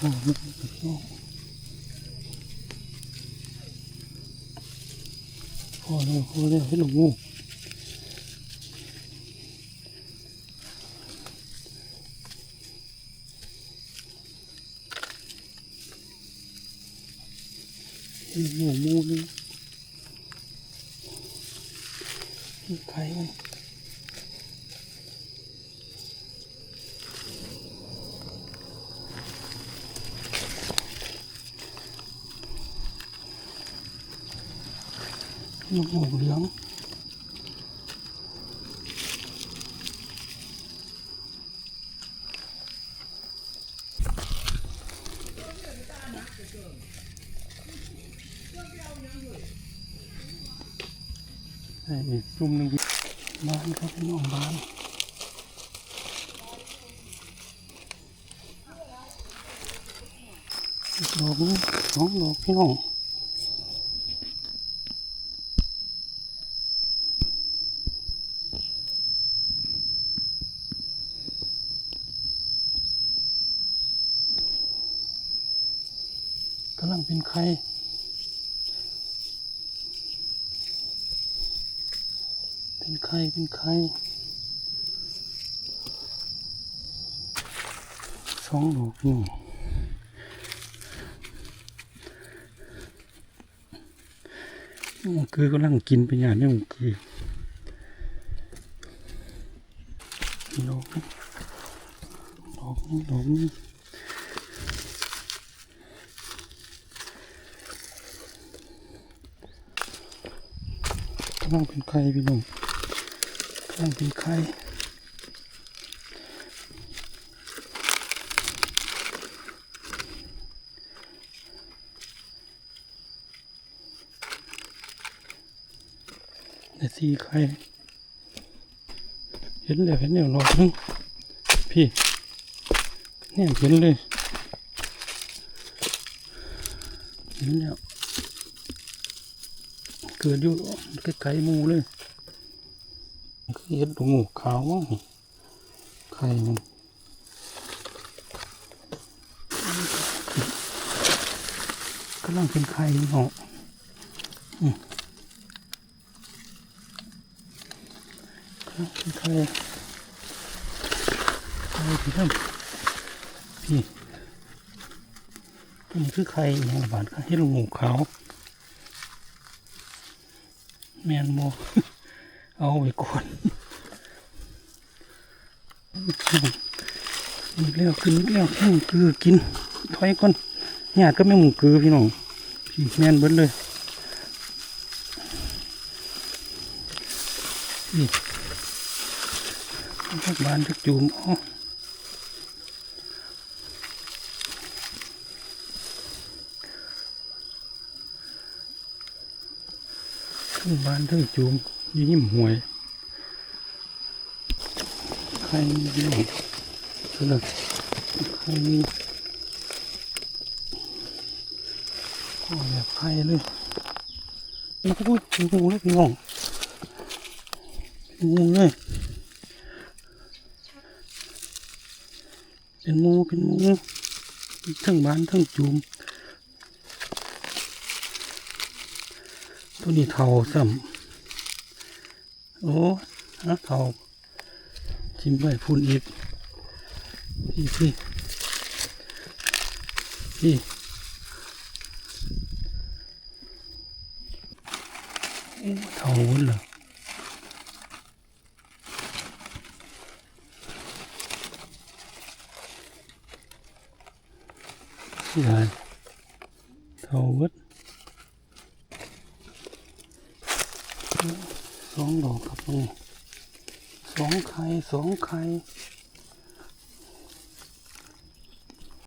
พอแล้วพอแล้วให้หลงงูห็นหมูมูนี่ใครมัน หมูเหลืองไอ้อีกจุ่มหนึ่งบ้านครับพี่น้องบ้านอีกดอกนึงสองดอกพี่น้อง กำลังเป็นไข่เป็นไข่เป็นไข่สองดอกนี่มันคือกำลังกินไปอย่างนี้มันคือดอกนี้ดอกนี้ดอกนี้ กำลังเป็นไข่พี่น้องกำลังเป็นไข่ในสี่ไข่เห็นแล้วเห็นแล้วรอบนึงพี่เนี่ยเห็นเลยเห็นแล้ว เกิดอยู่ใกล้ๆหมูเลยคือเห็ดดงูขาวมั้งไข่มันกำลังเป็นไข่เนาะอืมกำลังเป็นไข่ไข่พี่ท่านพี่ตัวนี้คือไข่หย่างบาดค่ะเห็ดงูขาว แมนโมเอาไว้ก่อนอีกแล้วขึ้นอีกแล้วแห้งคือกินถอยก่อนญาติก็ไม่หมูคือพี่น้องพี่แมนเบิดเลยนี่บานทักจูมอ๋อ ทั้งบ้านทั้งจูมยิ้มหวยใครมีพี่น้องคือเลยใครมีโอ้แบบใครเลยแล้วก็เป็นงูเลยพี่น้องเป็นงูเลยเป็นงูเป็นงูทั้งบ้านทั้งจูม ตัวนี้เท่าซ้ำโอ้ฮะเท่าชิมไปพูนอีกพี่พี่พี่โอ้เท่าวุ้นเหรอใหญ่เท่าวุ้น สองดอกครับนี่สองไข่สองไข่